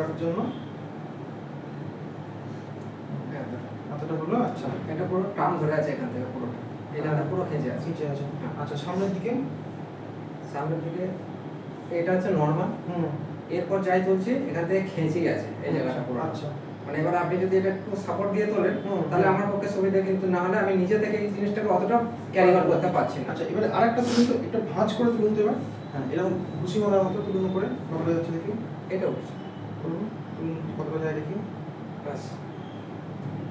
রাখার জন্য? এতটা হলো আচ্ছা এটা পুরো টার্ম ধরে আছে এখান থেকে পুরোটা। এটা। পুরো খেঁচে আছে। নিচে আছে। আচ্ছা সামনের দিকে? সামনের দিকে এটা হচ্ছে নর্মাল হুম। এরপর যাই চলছে এখান থেকে খেঁচে গেছে এই জায়গাটা পুরো। আচ্ছা। মানে এবার আপনি যদি এটা একটু সাপোর্ট দিয়ে তোলেন। তাহলে আমার পক্ষে সুবিধা কিন্তু না হলে আমি নিজে থেকে এই জিনিসটাকে অতটা ক্যারি করতে পারছি না। আচ্ছা এবারে আরেকটা তুলুন তো একটা ভাঁজ করে তুলুন তো এবার। হ্যাঁ এরকম ঘুষি মারার মতো তুলুন করে কতটা যাচ্ছে দেখি। এটাও তুলুন তুলুন কতটা যায় দেখি ব্যাস।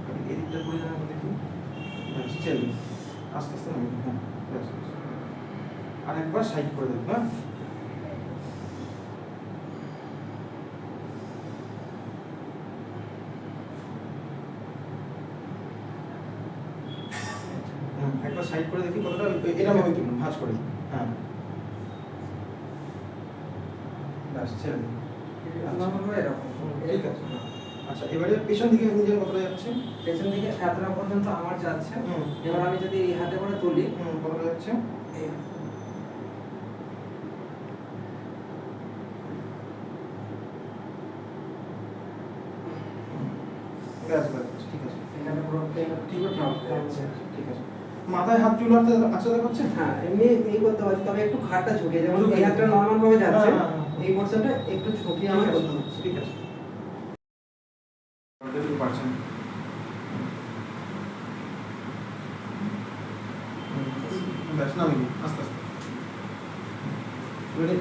আমি এদিকটা করে যাব দেখি। ব্যাস চেল আস্তে আস্তে নামি হ্যাঁ ব্যাস। আর একবার সাইড করে দেবো হ্যাঁ। একবার সাইড করে দেখি কতটা, এরকম ভাবে তুলুন ভাঁজ করে। হ্যাঁ। ব্যাস এরকম ঠিক আছে। আচ্ছা এবারে পেছন দিকে নিজের কতটা যাচ্ছে? পেছন দিকে এতটা পর্যন্ত আমার যাচ্ছে। এবার আমি যদি এই হাতে করে তুলি কতটা যাচ্ছে? ঠিক আছে। ঠিক আছে ঠিক আছে। মাথায় হাত চুলাতে আচ্ছা দেখাচ্ছে হ্যাঁ এমনি এই করতে পারছি তবে একটু ঘাটটা ঝুঁকে যেমন এই হাতটা নর্মাল ভাবে যাচ্ছে। হ্যাঁ, হ্যাঁ, হ্যাঁ। এই পোর্শনটা একটু ঝুঁকিয়ে আমার করতে হচ্ছে ঠিক আছে। পারছেন ব্যাস নামিয়ে আস্তে আস্তে। এবারে